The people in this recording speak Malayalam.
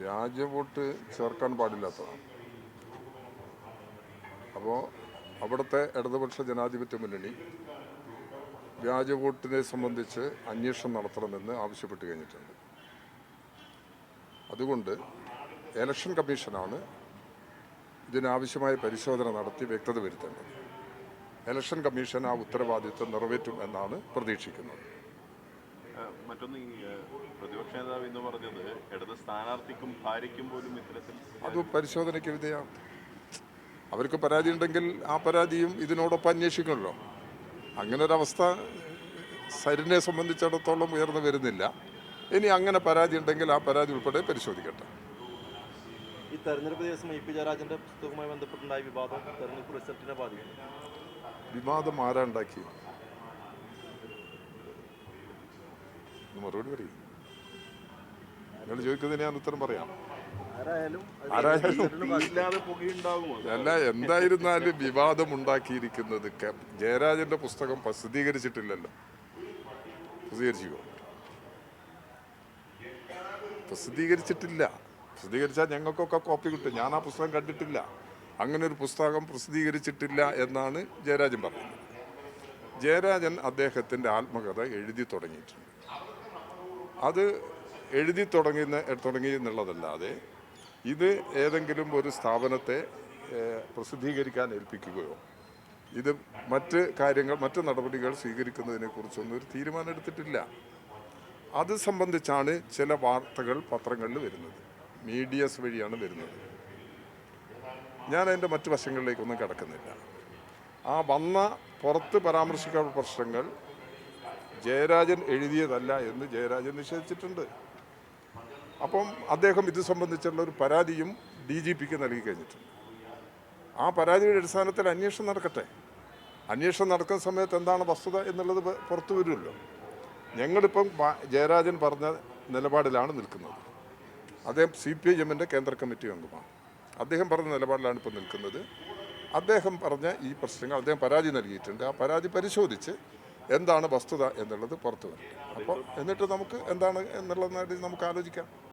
വ്യാജ വോട്ട് ചേർക്കാൻ പാടില്ലാത്തതാണ്. അപ്പോൾ അവിടുത്തെ ഇടതുപക്ഷ ജനാധിപത്യ മുന്നണി വ്യാജ വോട്ടിനെ സംബന്ധിച്ച് അന്വേഷണം നടത്തണമെന്ന് ആവശ്യപ്പെട്ട് കഴിഞ്ഞിട്ടുണ്ട്. അതുകൊണ്ട് ഇലക്ഷൻ കമ്മീഷനാണ് ഇതിനാവശ്യമായ പരിശോധന നടത്തി വ്യക്തത വരുത്തേണ്ടത്. ഇലക്ഷൻ കമ്മീഷൻ ആ ഉത്തരവാദിത്വം നിറവേറ്റും എന്നാണ് പ്രതീക്ഷിക്കുന്നത്. മറ്റൊന്ന് ഈ പ്രതിപക്ഷ നേതാവ് ഇന്ന് പറഞ്ഞത് ഇടത് സ്ഥാനാർത്ഥിക്കും ഭാര്യയ്ക്കും പോലും ഇത്തരത്തിൽ അത് പരിശോധനയ്ക്ക് വിധേയമാണ്. അവർക്ക് പരാതി ഉണ്ടെങ്കിൽ ആ പരാതിയും ഇതിനോടൊപ്പം അന്വേഷിക്കണമല്ലോ. അങ്ങനെ ഒരവസ്ഥ സരിനെ സംബന്ധിച്ചിടത്തോളം ഉയർന്നു വരുന്നില്ല. ഇനി അങ്ങനെ പരാതി ഉണ്ടെങ്കിൽ ആ പരാതി ഉൾപ്പെടെ പരിശോധിക്കട്ടെ. ഈ തെരഞ്ഞെടുപ്പ് ദിവസം ഇ പി ജയരാജന്റെ പുസ്തകവുമായി ബന്ധപ്പെട്ടുണ്ടായ വിവാദം തെരഞ്ഞെടുപ്പ് റിസൾട്ടിനെ ബാധിക്കും വിവാദം ആരാ മറുപടി പറയും. നിങ്ങൾ ചോദിക്കുന്നതിന് ഞാൻ ഉത്തരം പറയാം. അല്ല എന്തായിരുന്നാലും വിവാദം ഉണ്ടാക്കിയിരിക്കുന്നത് ജയരാജന്റെ പുസ്തകം പ്രസിദ്ധീകരിച്ചിട്ടില്ലല്ലോ. പ്രസിദ്ധീകരിച്ചോ പ്രസിദ്ധീകരിച്ചിട്ടില്ല. പ്രസിദ്ധീകരിച്ചാൽ ഞങ്ങൾക്കൊക്കെ കോപ്പി കിട്ടും. ഞാൻ ആ പുസ്തകം കണ്ടിട്ടില്ല. അങ്ങനെ ഒരു പുസ്തകം പ്രസിദ്ധീകരിച്ചിട്ടില്ല എന്നാണ് ജയരാജൻ പറയുന്നത്. ജയരാജൻ അദ്ദേഹത്തിന്റെ ആത്മകഥ എഴുതി തുടങ്ങിയിട്ടുണ്ട്. അത് എഴുതി തുടങ്ങുന്ന തുടങ്ങി എന്നുള്ളതല്ലാതെ ഇത് ഏതെങ്കിലും ഒരു സ്ഥാപനത്തെ പ്രസിദ്ധീകരിക്കാൻ ഏൽപ്പിക്കുകയോ ഇത് മറ്റ് കാര്യങ്ങൾ മറ്റ് നടപടികൾ സ്വീകരിക്കുന്നതിനെ കുറിച്ചൊന്നും ഒരു തീരുമാനം എടുത്തിട്ടില്ല അത് സംബന്ധിച്ചാണ് ചില വാർത്തകൾ പത്രങ്ങളിൽ വരുന്നത്. മീഡിയസ് വഴിയാണ് വരുന്നത്. ഞാൻ അതിന്റെ മറ്റു വശങ്ങളിലേക്കൊന്നും കിടക്കുന്നില്ല. ആ വന്ന പുറത്ത് പരാമർശിക്കാത്ത പ്രശ്നങ്ങൾ ജയരാജൻ എഴുതിയതല്ല എന്ന് ജയരാജൻ നിഷേധിച്ചിട്ടുണ്ട്. അപ്പം അദ്ദേഹം ഇത് സംബന്ധിച്ചുള്ള ഒരു പരാതിയും ഡി ജി പിക്ക് നൽകി കഴിഞ്ഞിട്ടുണ്ട്. ആ പരാതിയുടെ അടിസ്ഥാനത്തിൽ അന്വേഷണം നടക്കട്ടെ. അന്വേഷണം നടക്കുന്ന സമയത്ത് എന്താണ് വസ്തുത എന്നുള്ളത് പുറത്തു വരുമല്ലോ. ഞങ്ങളിപ്പം ജയരാജൻ പറഞ്ഞ നിലപാടിലാണ് നിൽക്കുന്നത്. അദ്ദേഹം സി പി ഐ എമ്മിന്റെ കേന്ദ്ര കമ്മിറ്റി അംഗമാണ്. അദ്ദേഹം പറഞ്ഞ നിലപാടിലാണ് ഇപ്പോൾ നിൽക്കുന്നത്. അദ്ദേഹം പറഞ്ഞ ഈ പ്രശ്നങ്ങൾ അദ്ദേഹം പരാതി നൽകിയിട്ടുണ്ട്. ആ പരാതി പരിശോധിച്ച് എന്താണ് വസ്തുത എന്നുള്ളത് പുറത്തു വരട്ടെ. അപ്പോൾ എന്നിട്ട് നമുക്ക് എന്താണ് എന്നുള്ളത് നമുക്ക് ആലോചിക്കാം.